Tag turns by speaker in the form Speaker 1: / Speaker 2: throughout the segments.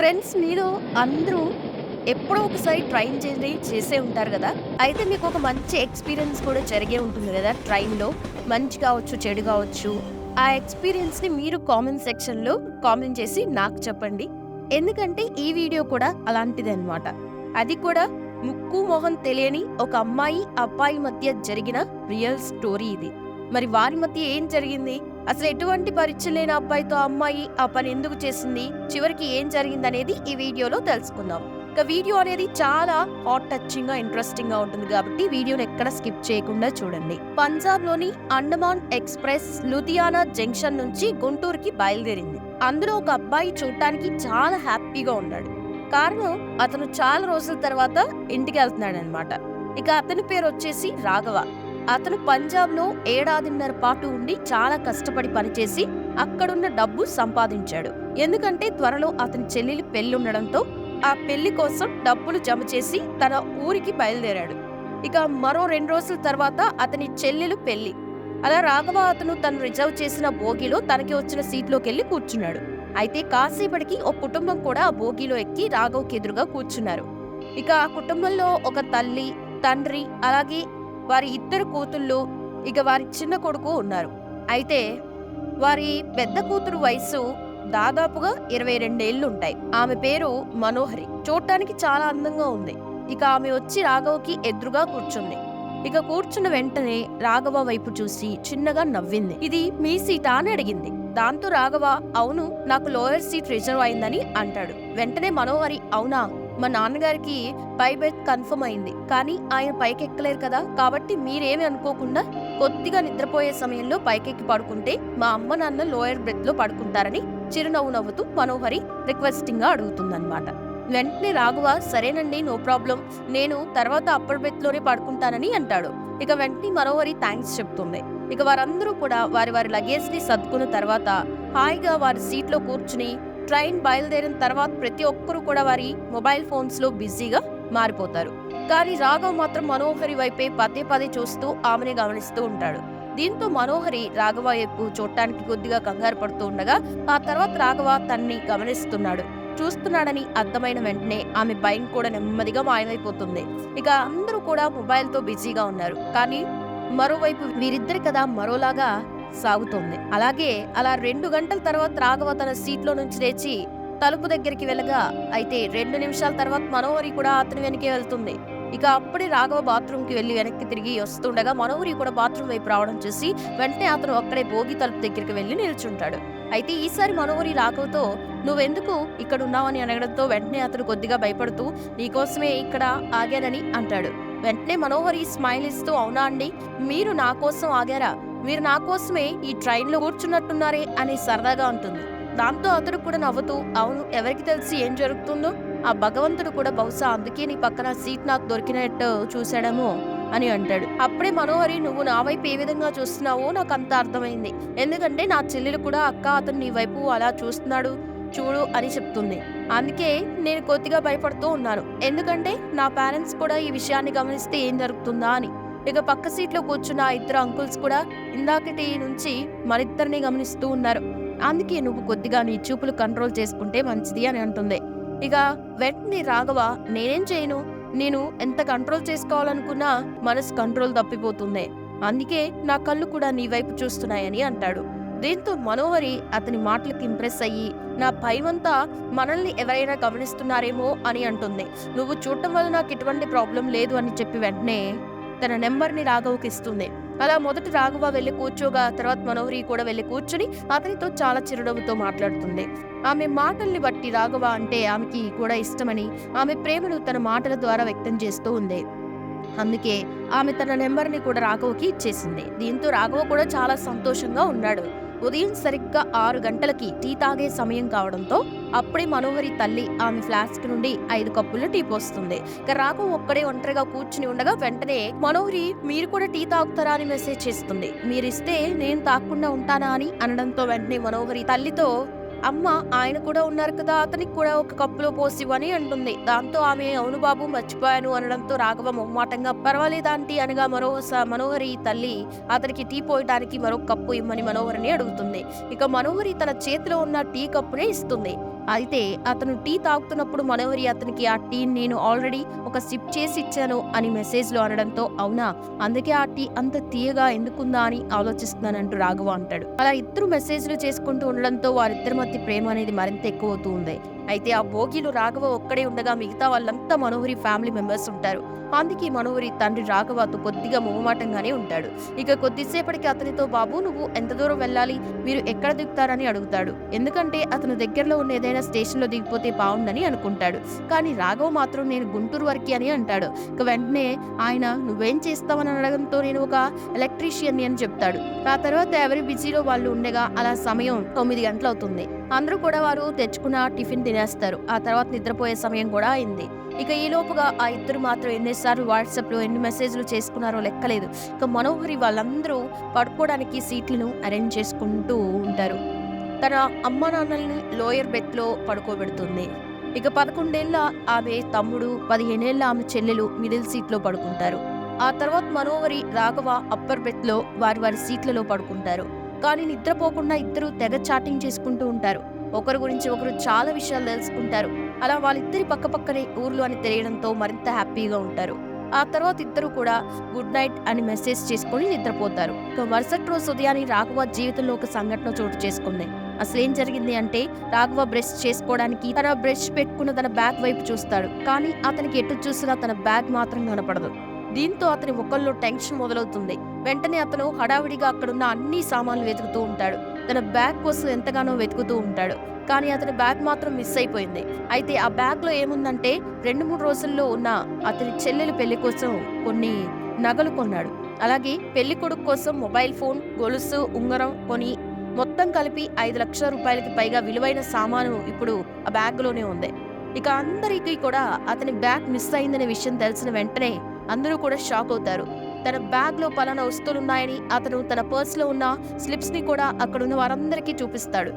Speaker 1: Friends మీరు అందరూ ఎప్పుడో ఒకసారి ట్రైన్ జర్నీ చేసే ఉంటారు కదా. అయితే మీకు ఒక మంచి ఎక్స్పీరియన్స్ కూడా జరిగే ఉంటుంది కదా ట్రైన్లో. మంచి కావచ్చు చెడు కావచ్చు. ఆ ఎక్స్పీరియన్స్ని మీరు కామెంట్ సెక్షన్లో కామెంట్ చేసి నాకు చెప్పండి. ఎందుకంటే ఈ వీడియో కూడా అలాంటిదే అన్నమాట. అది కూడా ముక్కు మొహం తెలియని ఒక అమ్మాయి అబ్బాయి మధ్య జరిగిన రియల్ స్టోరీ ఇది. మరి వారి మధ్య ఏం జరిగింది? అసలు ఎటువంటి పరిచయం లేని అబ్బాయితో అమ్మాయి ఆ పని ఎందుకు చేసింది? చివరికి ఏం జరిగింది అనేది ఈ వీడియోలో తెలుసుకుందాం. ఇక వీడియో అనేది చాలా హాట్ టచింగ్గా ఇంట్రెస్టింగ్గా ఉంటుంది కాబట్టి వీడియోని ఎక్కడ స్కిప్ చేయకుండా చూడండి. పంజాబ్లోని అండమాన్ ఎక్స్ప్రెస్ లుధియానా జంక్షన్ నుంచి గుంటూరుకి బయలుదేరింది. అందులో ఒక అబ్బాయి చూడటానికి చాలా హ్యాపీగా ఉన్నాడు. కారణం అతను చాలా రోజుల తర్వాత ఇంటికి వెళ్తున్నాడు అనమాట ఇక అతని పేరు వచ్చేసి రాఘవ. అతను పంజాబ్లో ఏడాదిన్నర పాటు ఉండి చాలా కష్టపడి పనిచేసి అక్కడున్న డబ్బు సంపాదించాడు. ఎందుకంటే త్వరలో అతని చెల్లెలి పెళ్ళుండడంతో ఉండడంతో ఆ పెళ్ళి కోసం డబ్బులు జమ చేసి తన ఊరికి బయలుదేరాడు. ఇక మరో రెండు రోజుల తర్వాత అతని చెల్లెలు పెళ్ళి అలా రాఘవ అతను తను రిజర్వ్ చేసిన బోగిలో తనకి వచ్చిన సీట్లోకి వెళ్ళి కూర్చున్నాడు. అయితే కాసేపటికి ఓ కుటుంబం కూడా ఆ బోగిలో ఎక్కి రాఘవ్కి ఎదురుగా కూర్చున్నారు. ఇక ఆ కుటుంబంలో ఒక తల్లి తండ్రి అలాగే వారి ఇద్దరు కూతుళ్ళు ఇక వారి చిన్న కొడుకు ఉన్నారు. అయితే వారి పెద్ద కూతురు వయసు దాదాపుగా ఇరవై రెండేళ్ళు ఉంటాయి ఆమె పేరు మనోహరి. చూడటానికి చాలా అందంగా ఉంది. ఇక ఆమె వచ్చి రాఘవకి ఎదురుగా కూర్చుంది. ఇక కూర్చున్న వెంటనే రాఘవ వైపు చూసి చిన్నగా నవ్వింది. ఇది మీ సీటా అని అడిగింది. దాంతో రాఘవ అవును నాకు లోయర్ సీట్ రిజర్వ్ అయిందని అంటాడు. వెంటనే మనోహరి అవునా? మా నాన్నగారికి పై బెర్త్ కన్ఫర్మ్ అయింది. కానీ ఆయన పైకెక్కలేరు కదా. కాబట్టి మీరేమి అనుకోకుండా కొద్దిగా నిద్రపోయే సమయంలో పైకెక్కి పడుకుంటే మా అమ్మ నాన్న లోయర్ బ్రెత్లో పడుకుంటారని చిరునవ్వు నవ్వుతూ మనోహరి రిక్వెస్టింగ్గా అడుగుతుందన్నమాట. వెంటనే రాఘవ సరేనండి నో ప్రాబ్లం. నేను తర్వాత అప్పర్ బెత్లోనే పడుకుంటానని అంటాడు. ఇక వెంటనే మనోహరి థ్యాంక్స్ చెప్తుంది. ఇక వారందరూ కూడా వారి వారి లగేజ్ని సర్దుకున్న తర్వాత హాయిగా వారి సీట్లో కూర్చుని ట్రైన్ బయలుదేరిన తర్వాత ప్రతి ఒక్కరూ కూడా వారి మొబైల్ ఫోన్స్లో బిజీగా మారిపోతారు. కానీ రాఘవ్ మాత్రం మనోహరి వైపే పదే పదే చూస్తూ ఆమెని గమనిస్తూ ఉంటాడు. దీంతో మనోహరి రాఘవ వైపు చూడటానికి కొద్దిగా కంగారు పడుతూ ఉండగా ఆ తర్వాత రాఘవ తన్ని గమనిస్తున్నాడు. చూస్తున్నాడని అర్థమైన వెంటనే ఆమె భయం కూడా నెమ్మదిగా మాయమైపోతుంది. ఇక అందరూ కూడా మొబైల్తో బిజీగా ఉన్నారు. కానీ మరోవైపు వీరిద్దరి కదా మరోలాగా సాగుతోంది. అలాగే అలా రెండు గంటల తర్వాత రాఘవ తన సీట్లో నుంచి లేచి తలుపు దగ్గరికి వెళ్ళగా అయితే రెండు నిమిషాల తర్వాత మనోహరి కూడా అతని వెనకే వెళ్తుంది. ఇక అప్పుడే రాఘవ బాత్రూమ్కి వెళ్ళి వెనక్కి తిరిగి వస్తుండగా మనోహరి కూడా బాత్రూమ్ వైపు రావడం చూసి వెంటనే అతను అక్కడే భోగి తలుపు దగ్గరికి వెళ్ళి నిల్చుంటాడు. అయితే ఈసారి మనోహరి రాఘవతో నువ్వెందుకు ఇక్కడ ఉన్నావని అనగడంతో వెంటనే అతను కొద్దిగా భయపడుతూ నీకోసమే ఇక్కడ ఆగానని అంటాడు. వెంటనే మనోహరి స్మైల్ ఇస్తూ అవునా అండి? మీరు నా కోసం ఆగారా? మీరు నా కోసమే ఈ ట్రైన్లో కూర్చున్నట్టున్నారే అని సరదాగా ఉంటుంది దాంతో అతడు కూడా నవ్వుతూ అవును ఎవరికి తెలిసి ఏం జరుగుతుందో? ఆ భగవంతుడు కూడా బహుశా అందుకే నీ పక్కన సీట్ నాకు దొరికినట్టు చూశాడేమో అని అంటాడు. అప్పుడే మనోహరి నువ్వు నా వైపు ఏ విధంగా చూస్తున్నావో నాకు అంత అర్థమైంది. ఎందుకంటే నా చెల్లెలు కూడా అక్క అతను నీ వైపు అలా చూస్తున్నాడు చూడు అని చెప్తుంది. అందుకే నేను కొద్దిగా భయపడుతూ ఉన్నాను. ఎందుకంటే నా పేరెంట్స్ కూడా ఈ విషయాన్ని గమనిస్తే ఏం జరుగుతుందా అని. ఇక పక్క సీట్లో కూర్చున్న ఇద్దరు అంకుల్స్ కూడా ఇందాకటి నుంచి మరిద్దరిని గమనిస్తూ ఉన్నారు. అందుకే నువ్వు కొద్దిగా నీ చూపులు కంట్రోల్ చేసుకుంటే మంచిది అని అంటుంది. ఇక వెంటనే రాఘవ నేనేం చేయను? నేను ఎంత కంట్రోల్ చేసుకోవాలనుకున్నా మనసు కంట్రోల్ తప్పిపోతుంది. అందుకే నా కళ్ళు కూడా నీ వైపు చూస్తున్నాయని అంటాడు. దీంతో మనోహరి అతని మాటలకు ఇంప్రెస్ అయ్యి నా భయమంతా మనల్ని ఎవరైనా గమనిస్తున్నారేమో అని అంటుంది. నువ్వు చూడటం వల్ల నాకు ఎటువంటి ప్రాబ్లం లేదు అని చెప్పి వెంటనే తన నెంబర్ని రాఘవకి ఇస్తుంది. అలా మొదటి రాఘవ వెళ్ళి కూర్చోగా తర్వాత మనోహరి కూడా వెళ్ళి కూర్చుని అతనితో చాలా చిరునవ్వుతో మాట్లాడుతుంది. ఆమె మాటల్ని బట్టి రాఘవ అంటే ఆమెకి కూడా ఇష్టమని ఆమె ప్రేమను తన మాటల ద్వారా వ్యక్తం చేస్తూ ఉంది. అందుకే ఆమె తన నెంబర్ని కూడా రాఘవకి ఇచ్చేసింది. దీంతో రాఘవ కూడా చాలా సంతోషంగా ఉన్నాడు. ఉదయం సరిగ్గా ఆరు గంటలకి టీ తాగే సమయం కావడంతో అప్పుడే మనోహరి తల్లి ఆమె ఫ్లాస్క్ నుండి ఐదు కప్పులు టీ పోస్తుంది. ఇక రాఘవ్ ఒక్కడే ఒంటరిగా కూర్చుని ఉండగా వెంటనే మనోహరి మీరు కూడా టీ తాగుతారా? అని మెసేజ్ చేస్తుంది. మీరిస్తే నేను తాగకుండా ఉంటానా? అని అనడంతో వెంటనే మనోహరి తల్లితో అమ్మ ఆయన కూడా ఉన్నారు కదా అతనికి కూడా ఒక కప్పులో పోసివ్వని అంటుంది. దాంతో ఆమె అవును బాబు మర్చిపోయాను అనడంతో రాఘవ మొహమాటంగా పర్వాలేదా ఆంటీ అనగా మరో స- మనోహరి తల్లి అతనికి టీ పోయడానికి మరో కప్పు ఇమ్మని మనోహరిని అడుగుతుంది. ఇక మనోహరి తన చేతిలో ఉన్న టీ కప్పునే ఇస్తుంది. అయితే అతను టీ తాగుతున్నప్పుడు మనోహరి అతనికి ఆ టీ నేను ఆల్రెడీ ఒక సిప్ చేసి ఇచ్చాను అని మెసేజ్లో అనడంతో అవునా? అందుకే ఆ టీ అంత తీయగా ఎందుకుందా అని ఆలోచిస్తున్నానంటూ రాఘవ అంటాడు. అలా ఇద్దరు మెసేజ్లు చేసుకుంటూ ఉండడంతో వారిద్దరి మధ్య ప్రేమ అనేది మరింత ఎక్కువ అవుతూ ఉంది. అయితే ఆ భోగిలో రాఘవ ఒక్కడే ఉండగా మిగతా వాళ్ళంతా మనోహరి ఫ్యామిలీ మెంబర్స్ ఉంటారు. అందుకే మనోహరి తండ్రి రాఘవతో కొద్దిగా మొహమాటంగానే ఉంటాడు. ఇక కొద్దిసేపటికి అతనితో బాబు నువ్వు ఎంత దూరం వెళ్ళాలి? మీరు ఎక్కడ దిగుతారని అడుగుతాడు. ఎందుకంటే అతను దగ్గరలో ఉన్న ఏదైనా స్టేషన్లో దిగిపోతే బాగుండని అనుకుంటాడు. కానీ రాఘవ మాత్రం నేను గుంటూరు వరకు అని అంటాడు. ఇక వెంటనే ఆయన నువ్వేం చేస్తావని అడగడంతో నేను ఒక ఎలక్ట్రీషియన్ని అని చెప్తాడు. ఆ తర్వాత ఎవరి బిజీలో వాళ్ళు ఉండగా అలా సమయం తొమ్మిది గంటలవుతుంది. అందరూ కూడా వారు తెచ్చుకున్న టిఫిన్ తినేస్తారు. ఆ తర్వాత నిద్రపోయే సమయం కూడా అయింది. ఇక ఈ లోపుగా ఆ ఇద్దరు మాత్రం ఎన్నిసార్లు వాట్సాప్లో ఎన్ని మెసేజ్లు చేసుకున్నారో లెక్కలేదు. ఇక మనోహరి వాళ్ళందరూ పడుకోవడానికి సీట్లను అరేంజ్ చేసుకుంటూ ఉంటారు. తన అమ్మ నాన్నల్ని లోయర్ బెత్లో పడుకోబెడుతుంది. ఇక పదకొండేళ్ళ ఆమె తమ్ముడు పదిహేనేళ్ళ ఆమె చెల్లెలు మిడిల్ సీట్లో పడుకుంటారు. ఆ తర్వాత మనోహరి రాఘవ అప్పర్ బెత్లో వారి వారి సీట్లలో పడుకుంటారు. కానీ నిద్రపోకుండా ఇద్దరు తెగ చాటింగ్ చేసుకుంటూ ఉంటారు. ఒకరి గురించి ఒకరు చాలా విషయాలు తెలుసుకుంటారు. అలా వాళ్ళిద్దరి పక్క పక్కనే ఊర్లు అని తెలియడంతో మరింత హ్యాపీగా ఉంటారు. ఆ తర్వాత ఇద్దరు కూడా గుడ్ నైట్ అని మెసేజ్ చేసుకొని నిద్రపోతారు. ఇక మరుసటి రోజు ఉదయాన్ని రాఘవ జీవితంలో ఒక సంఘటన చోటు చేసుకుంది. అసలు ఏం జరిగింది అంటే రాఘవ బ్రష్ చేసుకోవడానికి తన బ్రష్ పెట్టుకున్న తన బ్యాగ్ వైపు చూస్తాడు. కానీ అతనికి ఎటు చూసినా తన బ్యాగ్ మాత్రం కనపడదు. దీంతో అతని ముఖంలో టెన్షన్ మొదలవుతుంది. వెంటనే అతను హడావిడిగా అక్కడున్న అన్ని సామాన్లు వెతుకుతూ ఉంటాడు. తన బ్యాగ్ కోసం ఎంతగానో వెతుకుతూ ఉంటాడు. కానీ అతని బ్యాగ్ మాత్రం మిస్ అయిపోయింది. అయితే ఆ బ్యాగ్లో ఏముందంటే రెండు మూడు రోజుల్లో ఉన్న అతని చెల్లెలు పెళ్ళి కోసం కొన్ని నగలు కొన్నాడు. అలాగే పెళ్ళి కొడుకు కోసం మొబైల్ ఫోన్ గొలుసు ఉంగరం కొని మొత్తం కలిపి ఐదు లక్షల రూపాయలకి పైగా విలువైన సామాను ఇప్పుడు ఆ బ్యాగ్లోనే ఉంది. ఇక అందరికీ కూడా అతని బ్యాగ్ మిస్ అయిందనే విషయం తెలిసిన వెంటనే అందరూ కూడా షాక్ అవుతారు. తన బ్యాగ్లో పలానా పలానా వస్తువులున్నాయని అతను తన పర్స్లో ఉన్న స్లిప్స్ని కూడా అక్కడున్న వారందరికీ చూపిస్తాడు.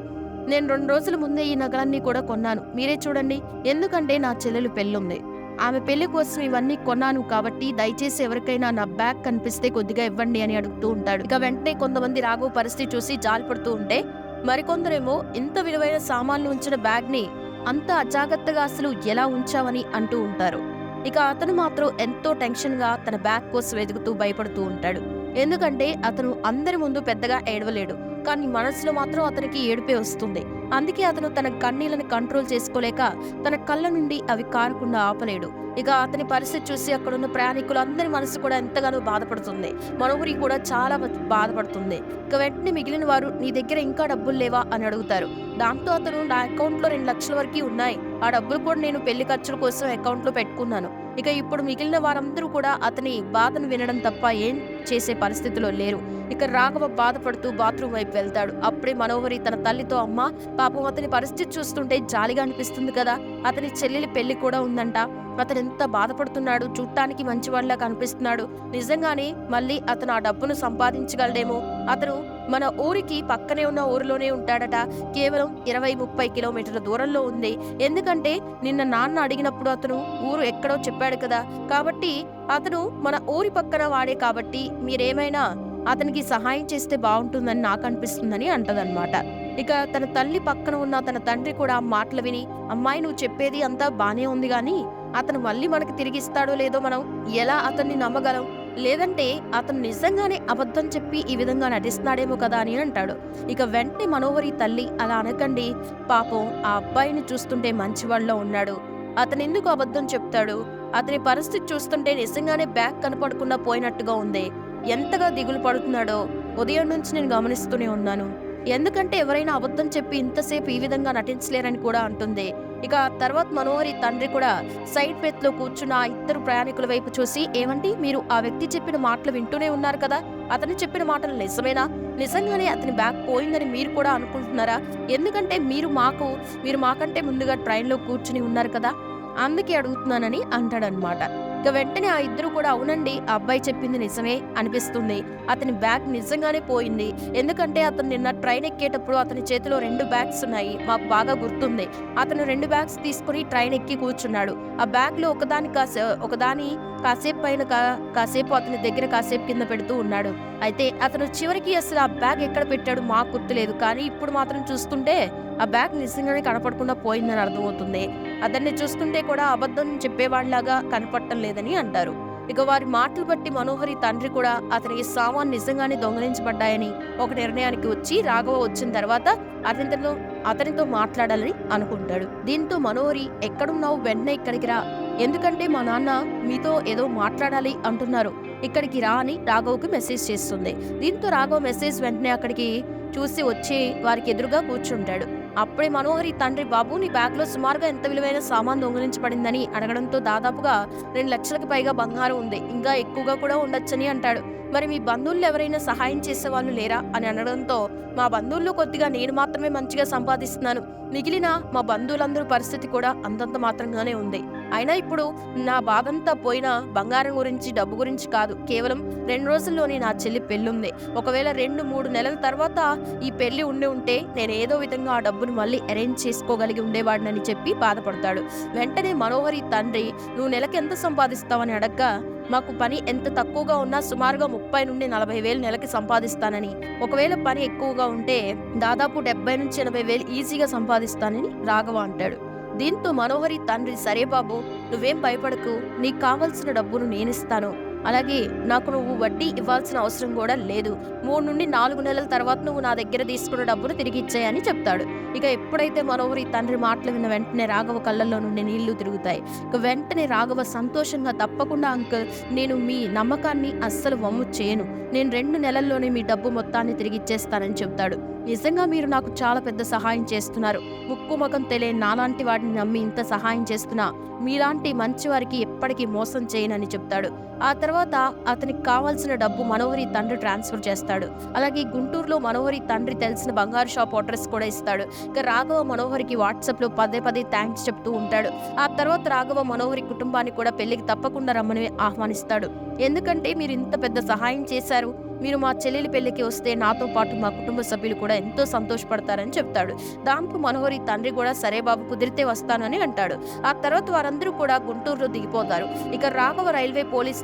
Speaker 1: నేను రెండు రోజుల ముందే ఈ నగలన్నీ కూడా కొన్నాను. మీరే చూడండి. ఎందుకంటే నా చెల్లెలు పెళ్ళుంది. ఆమె పెళ్ళి కోసం ఇవన్నీ కొన్నాను కాబట్టి దయచేసి ఎవరికైనా నా బ్యాగ్ కనిపిస్తే కొద్దిగా ఇవ్వండి అని అడుగుతూ ఉంటాడు. ఇక వెంటనే కొంతమంది రాఘవ పరిస్థితి చూసి జాలిపడుతూ ఉంటే మరికొందరేమో ఇంత విలువైన సామాన్లు ఉంచిన బ్యాగ్ని అంత అజాగ్రత్తగా అసలు ఎలా ఉంచావని అంటూ ఉంటారు. ఇక అతను మాత్రం ఎంతో టెన్షన్గా తన బ్యాగ్ కోసం వెతుకుతూ భయపడుతూ ఉంటాడు. ఎందుకంటే అతను అందరి ముందు పెద్దగా ఏడవలేడు. కానీ మనసులో మాత్రం అతనికి ఏడుపే వస్తుంది. అందుకే అతను తన కన్నీళ్ళను కంట్రోల్ చేసుకోలేక తన కళ్ళ నుండి అవి కారకుండా ఆపలేడు. ఇక అతని పరిస్థితి చూసి అక్కడున్న ప్రయాణికులు అందరి మనసు కూడా ఎంతగానో బాధపడుతుంది. మనోహరి కూడా చాలా బాధపడుతుంది. ఇక వెంటనే మిగిలిన వారు నీ దగ్గర ఇంకా డబ్బులు లేవా? అని అడుగుతారు. దాంతో అతను నా అకౌంట్లో రెండు లక్షల వరకు ఉన్నాయి. ఆ డబ్బులు కూడా నేను పెళ్ళి ఖర్చుల కోసం అకౌంట్లో పెట్టుకున్నాను. ఇక ఇప్పుడు మిగిలిన వారందరూ కూడా అతని బాధను వినడం తప్ప ఏం చేసే పరిస్థితిలో లేరు. ఇక రాఘవ బాధపడుతూ బాత్రూమ్ వైపు వెళ్తాడు. అప్పుడే మనోహరి తన తల్లితో అమ్మ పాపం అతని పరిస్థితి చూస్తుంటే జాలిగా అనిపిస్తుంది కదా. అతని చెల్లెలి పెళ్ళి కూడా ఉందంట. అతను ఎంత బాధపడుతున్నాడు. చూడటానికి మంచివాడిలా కనిపిస్తున్నాడు. నిజంగానే మళ్ళీ అతను ఆ డబ్బును సంపాదించగలడేమో. అతను మన ఊరికి పక్కనే ఉన్న ఊరిలోనే ఉంటాడట. కేవలం ఇరవై ముప్పై కిలోమీటర్ల దూరంలో ఉంది. ఎందుకంటే నిన్న నాన్న అడిగినప్పుడు అతను ఊరు ఎక్కడో చెప్పాడు కదా. కాబట్టి అతను మన ఊరి పక్కన వాడే కాబట్టి మీరేమైనా అతనికి సహాయం చేస్తే బాగుంటుందని నాకు అనిపిస్తుందని అంటదన్నమాట. ఇక తన తల్లి పక్కన ఉన్న తన తండ్రి కూడా ఆ మాటలు విని అమ్మాయి నువ్వు చెప్పేది అంతా బానే ఉంది గాని అతను మళ్ళీ మనకు తిరిగిస్తాడో లేదో మనం ఎలా అతన్ని నమ్మగలం? లేదంటే అతను నిజంగానే అబద్ధం చెప్పి ఈ విధంగా నటిస్తున్నాడేమో కదా అని అంటాడు. ఇక వెంటనే మనోహరి తల్లి అలా అనకండి. పాపం ఆ అబ్బాయిని చూస్తుంటే మంచివాళ్ళలో ఉన్నాడు. అతను ఎందుకు అబద్ధం చెప్తాడు? అతని పరిస్థితి చూస్తుంటే నిజంగానే బ్యాగ్ కనపడకుండా పోయినట్టుగా ఉంది. ఎంతగా దిగులు పడుతున్నాడో ఉదయం నుంచి నేను గమనిస్తూనే ఉన్నాను. ఎందుకంటే ఎవరైనా అబద్ధం చెప్పి ఇంతసేపు ఈ విధంగా నటించలేరని కూడా అంటుంది. ఇక తర్వాత మనోహరి తండ్రి కూడా సైడ్ బెత్లో కూర్చున్న ఆ ఇద్దరు ప్రయాణికుల వైపు చూసి ఏమండి మీరు ఆ వ్యక్తి చెప్పిన మాటలు వింటూనే ఉన్నారు కదా? అతను చెప్పిన మాటలు నిజమేనా? నిజంగానే అతని బ్యాగ్ పోయిందని మీరు కూడా అనుకుంటున్నారా? ఎందుకంటే మీరు మాకు మీరు మాకంటే ముందుగా ట్రైన్లో కూర్చుని ఉన్నారు కదా? అందుకే అడుగుతున్నానని అంటాడనమాట ఇక వెంటనే ఆ ఇద్దరు కూడా అవునండి ఆ అబ్బాయి చెప్పింది నిజమే అనిపిస్తుంది. అతని బ్యాగ్ నిజంగానే పోయింది. ఎందుకంటే అతను నిన్న ట్రైన్ ఎక్కేటప్పుడు అతని చేతిలో రెండు బ్యాగ్స్ ఉన్నాయి మాకు బాగా గుర్తుంది. అతను రెండు బ్యాగ్స్ తీసుకుని ట్రైన్ ఎక్కి కూర్చున్నాడు. ఆ బ్యాగ్లో ఒకదాని కాసే ఒకదాని కాసేపు పైన కా- కాసేపు అతని దగ్గర కాసేపు కింద పెడుతూ ఉన్నాడు. అయితే అతను చివరికి అసలు ఆ బ్యాగ్ ఎక్కడ పెట్టాడు మాకు గుర్తులేదు కానీ ఇప్పుడు మాత్రం చూస్తుంటే ఆ బ్యాగ్ నిజంగానే కనపడకుండా పోయిందని అర్థమవుతుంది. అతన్ని చూస్తుంటే కూడా అబద్ధం చెప్పేవాడిలాగా కనపడటం లేదని అంటారు. ఇక వారి మాటలు బట్టి మనోహరి తండ్రి కూడా అతనికి సామాన్ నిజంగానే దొంగలించబడ్డాయని ఒక నిర్ణయానికి వచ్చి రాఘవ వచ్చిన తర్వాత అతనితో అతనితో మాట్లాడాలని అనుకుంటాడు. దీంతో మనోహరి ఎక్కడున్నావు? వెంటనే ఇక్కడికి రా. ఎందుకంటే మా నాన్న మీతో ఏదో మాట్లాడాలి అంటున్నారు. ఇక్కడికి రా అని రాఘవ్కి మెసేజ్ చేస్తుంది. దీంతో రాఘవ్ మెసేజ్ వెంటనే అక్కడికి చూసి వచ్చి వారికి ఎదురుగా కూర్చుంటాడు. అప్పుడే మనోహరి తండ్రి బాబు నీ బ్యాగ్లో సుమారుగా ఎంత విలువైన సామాన్ దొంగిలించబడిందని అడగడంతో దాదాపుగా రెండు లక్షలకు పైగా బంగారం ఉంది. ఇంకా ఎక్కువగా కూడా ఉండొచ్చని అంటాడు. మరి మీ బంధువులు ఎవరైనా సహాయం చేసే వాళ్ళు లేరా? అని అనడంతో మా బంధువుల్లో కొద్దిగా నేను మాత్రమే మంచిగా సంపాదిస్తున్నాను. మిగిలిన మా బంధువులందరూ పరిస్థితి కూడా అంతంత మాత్రంగానే ఉంది. అయినా ఇప్పుడు నా బాధంతా పోయిన బంగారం గురించి డబ్బు గురించి కాదు. కేవలం రెండు రోజుల్లోనే నా చెల్లి పెళ్ళుంది. ఒకవేళ రెండు మూడు నెలల తర్వాత ఈ పెళ్ళి ఉండి ఉంటే నేను ఏదో విధంగా ఆ డబ్బును మళ్ళీ అరేంజ్ చేసుకోగలిగి ఉండేవాడినని చెప్పి బాధపడతాడు. వెంటనే మనోహరి తండ్రి నువ్వు నెలకి ఎంత సంపాదిస్తావని అడగ్గా? మాకు పని ఎంత తక్కువగా ఉన్నా సుమారుగా ముప్పై నుండి నలభై వేలు నెలకి సంపాదిస్తానని. ఒకవేళ పని ఎక్కువగా ఉంటే దాదాపు డెబ్బై నుంచి ఎనభై వేలు ఈజీగా సంపాదిస్తానని రాఘవ అంటాడు. దీంతో మనోహరి తండ్రి సరే బాబు నువ్వేం భయపడకు. నీకు కావలసిన డబ్బును నేనిస్తాను. అలాగే నాకు నువ్వు వడ్డీ ఇవ్వాల్సిన అవసరం కూడా లేదు. మూడు నుండి నాలుగు నెలల తర్వాత నువ్వు నా దగ్గర తీసుకున్న డబ్బును తిరిగి ఇచ్చేయని చెప్తాడు. ఇక ఎప్పుడైతే మనోహరి తండ్రి మాటలు విన్న వెంటనే రాఘవ కళ్ళల్లో నుండి నీళ్ళు తిరుగుతాయి. ఇక వెంటనే రాఘవ సంతోషంగా తప్పకుండా అంకుల్ నేను మీ నమ్మకాన్ని అస్సలు వమ్ము చేయను. నేను రెండు నెలల్లోనే మీ డబ్బు మొత్తాన్ని తిరిగి ఇచ్చేస్తానని చెప్తాడు. నిజంగా మీరు నాకు చాలా పెద్ద సహాయం చేస్తున్నారు. ముక్కు ముఖం తెలియని నాలాంటి వాడిని నమ్మి ఇంత సహాయం చేస్తున్నా మీలాంటి మంచి వారికి ఎప్పటికీ మోసం చేయనని చెప్తాడు. ఆ తర్వాత అతనికి కావాల్సిన డబ్బు మనోహరి తండ్రి ట్రాన్స్ఫర్ చేస్తాడు. అలాగే గుంటూరులో మనోహరి తండ్రి తెలిసిన బంగారు షాప్ అడ్రస్ కూడా ఇస్తాడు. ఇక రాఘవ మనోహరికి వాట్సాప్లో పదే పదే థ్యాంక్స్ చెప్తూ ఉంటాడు. ఆ తర్వాత రాఘవ మనోహరి కుటుంబాన్ని కూడా పెళ్ళికి తప్పకుండా రమ్మని ఆహ్వానిస్తాడు. ఎందుకంటే మీరు ఇంత పెద్ద సహాయం చేశారు? మీరు మా చెల్లెలి పెళ్ళికి వస్తే నాతో పాటు మా కుటుంబ సభ్యులు కూడా ఎంతో సంతోషపడతారని చెప్తాడు. దాంతో మనోహరి తండ్రి కూడా సరే బాబు కుదిరితే వస్తానని అంటాడు. ఆ తర్వాత వారందరూ కూడా గుంటూరులో దిగిపోతారు. ఇక రాఘవ రైల్వే పోలీస్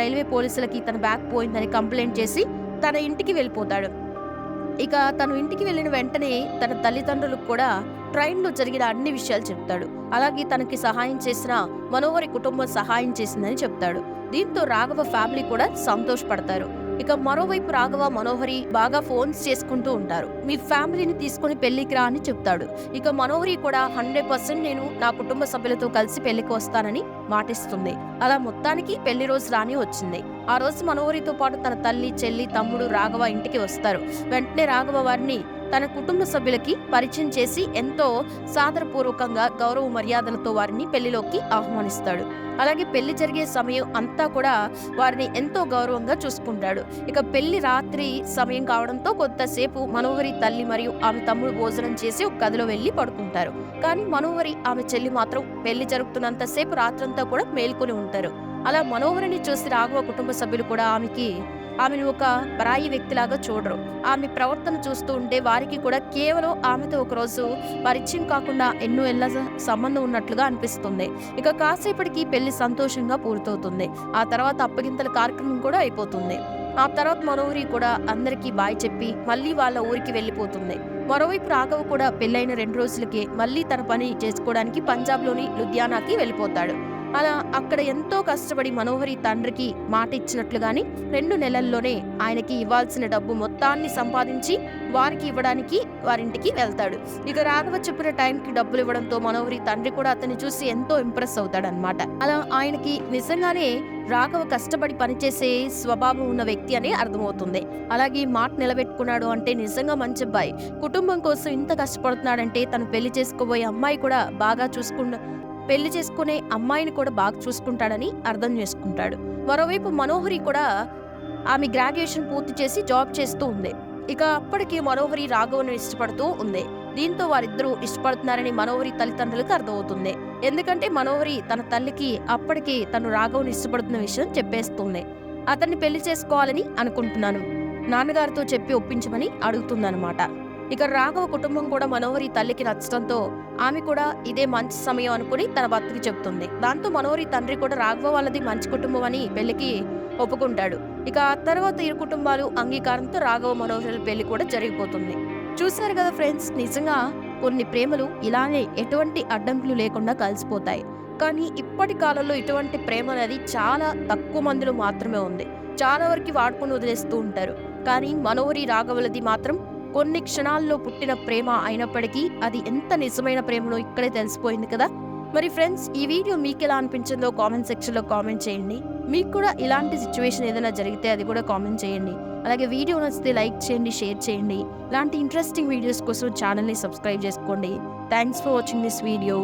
Speaker 1: రైల్వే పోలీసులకి తన బ్యాగ్ పోయిందని కంప్లైంట్ చేసి తన ఇంటికి వెళ్ళిపోతాడు. ఇక తను ఇంటికి వెళ్ళిన వెంటనే తన తల్లిదండ్రులకు కూడా ట్రైన్లో జరిగిన అన్ని విషయాలు చెప్తాడు. అలాగే తనకి సహాయం చేసిన మనోహరి కుటుంబం సహాయం చేసిందని చెప్తాడు. దీంతో రాఘవ ఫ్యామిలీ కూడా సంతోషపడతారు. ఇక మరోవైపు రాఘవ మనోహరి బాగా ఫోన్స్ చేసుకుంటూ ఉంటారు. మీ ఫ్యామిలీని తీసుకుని పెళ్ళికి రా అని చెప్తాడు. ఇక మనోహరి కూడా హండ్రెడ్ పర్సెంట్ నేను నా కుటుంబ సభ్యులతో కలిసి పెళ్ళికి వస్తానని మాటిస్తుంది. అలా మొత్తానికి పెళ్ళి రోజు రాని వచ్చింది. ఆ రోజు మనోహరితో పాటు తన తల్లి చెల్లి తమ్ముడు రాఘవ ఇంటికి వస్తారు. వెంటనే రాఘవ వారిని తన కుటుంబ సభ్యులకి పరిచయం చేసి ఎంతో సాదరపూర్వకంగా గౌరవ మర్యాదలతో వారిని పెళ్ళిలోకి ఆహ్వానిస్తాడు. అలాగే పెళ్ళి జరిగే సమయం అంతా కూడా వారిని ఎంతో గౌరవంగా చూసుకుంటాడు. ఇక పెళ్ళి రాత్రి సమయం కావడంతో కొంతసేపు మనోహరి తల్లి మరియు ఆమె తమ్ముడు భోజనం చేసి ఒక గదిలో వెళ్ళి పడుకుంటారు. కానీ మనోహరి ఆమె చెల్లి మాత్రం పెళ్ళి జరుగుతున్నంతసేపు రాత్రంతా కూడా మేల్కొని ఉంటారు. అలా మనోహరిని చూసి రాఘవ కుటుంబ సభ్యులు కూడా ఆమెకి ఆమెను ఒక పరాయి వ్యక్తిలాగా చూడరు. ఆమె ప్రవర్తన చూస్తూ ఉంటే వారికి కూడా కేవలం ఆమెతో ఒకరోజు పరిచయం కాకుండా ఎన్నో ఎల్ల సంబంధం ఉన్నట్లుగా అనిపిస్తుంది. ఇక కాసేపటికి పెళ్ళి సంతోషంగా పూర్తవుతుంది. ఆ తర్వాత అప్పగింతల కార్యక్రమం కూడా అయిపోతుంది. ఆ తర్వాత మనోహరి కూడా అందరికీ బాయ్ చెప్పి మళ్ళీ వాళ్ళ ఊరికి వెళ్ళిపోతుంది. మరోవైపు రాఘవ్ కూడా పెళ్ళైన రెండు రోజులకే మళ్ళీ తన పని చేసుకోవడానికి పంజాబ్లోని లుధియానాకి వెళ్ళిపోతాడు. అలా అక్కడ ఎంతో కష్టపడి మనోహరి తండ్రికి మాట ఇచ్చినట్లుగాని రెండు నెలల్లోనే ఆయనకి ఇవ్వాల్సిన డబ్బు మొత్తాన్ని సంపాదించి వారికి ఇవ్వడానికి వారింటికి వెళ్తాడు. ఇక రాఘవ చెప్పిన టైంకి డబ్బులు ఇవ్వడంతో మనోహరి తండ్రి కూడా అతన్ని చూసి ఎంతో ఇంప్రెస్ అవుతాడనమాట అలా ఆయనకి నిజంగానే రాఘవ కష్టపడి పనిచేసే స్వభావం ఉన్న వ్యక్తి అని అర్థమవుతుంది. అలాగే మాట నిలబెట్టుకున్నాడు అంటే నిజంగా మంచి అబ్బాయి. కుటుంబం కోసం ఇంత కష్టపడుతున్నాడంటే తను పెళ్ళి చేసుకోబోయే అమ్మాయి కూడా బాగా చూసుకున్న పెళ్ళి చేసుకునే అమ్మాయిని కూడా బాగా చూసుకుంటాడని అర్థం చేసుకుంటాడు. మరోవైపు మనోహరి కూడా ఆమె గ్రాడ్యుయేషన్ పూర్తి చేసి జాబ్ చేస్తూ ఉంది. ఇక అప్పటికి మనోహరి రాఘవను ఇష్టపడుతూ ఉంది. దీంతో వారిద్దరూ ఇష్టపడుతున్నారని మనోహరి తల్లిదండ్రులకు అర్థమవుతుంది. ఎందుకంటే మనోహరి తన తల్లికి అప్పటికి తను రాఘవను ఇష్టపడుతున్న విషయం చెప్పేస్తుంది. అతన్ని పెళ్ళి చేసుకోవాలని అనుకుంటున్నాను. నాన్నగారితో చెప్పి ఒప్పించమని అడుగుతుందన్నమాట. ఇక రాఘవ కుటుంబం కూడా మనోహరి తల్లికి నచ్చడంతో ఆమె కూడా ఇదే మంచి సమయం అనుకుని తన భర్తకి చెప్తుంది. దాంతో మనోహరి తండ్రి కూడా రాఘవ వాళ్ళది మంచి కుటుంబం అని పెళ్ళికి ఒప్పుకుంటాడు. ఇక ఆ తర్వాత ఇరు కుటుంబాలు అంగీకారంతో రాఘవ మనోహరి పెళ్ళి కూడా జరిగిపోతుంది. చూశారు కదా ఫ్రెండ్స్ నిజంగా కొన్ని ప్రేమలు ఇలానే ఎటువంటి అడ్డంకులు లేకుండా కలిసిపోతాయి. కానీ ఇప్పటి కాలంలో ఇటువంటి ప్రేమ అనేది చాలా తక్కువ మందిలో మాత్రమే ఉంది. చాలా వరకు వాడుకొని వదిలేస్తూ ఉంటారు. కానీ మనోహరి రాఘవలది మాత్రం కొన్ని క్షణాల్లో పుట్టిన ప్రేమ అయినప్పటికీ అది ఎంత నిజమైన ప్రేమనో ఇక్కడే తెలిసిపోయింది కదా. మరి ఫ్రెండ్స్ ఈ వీడియో మీకు ఎలా అనిపించిందో కామెంట్ సెక్షన్లో కామెంట్ చేయండి. మీకు కూడా ఇలాంటి సిచ్యువేషన్ ఏదైనా జరిగితే అది కూడా కామెంట్ చేయండి. అలాగే వీడియో నచ్చితే లైక్ చేయండి షేర్ చేయండి. ఇలాంటి ఇంట్రెస్టింగ్ వీడియోస్ కోసం ఛానల్ని సబ్స్క్రైబ్ చేసుకోండి. Thanks for watching this video.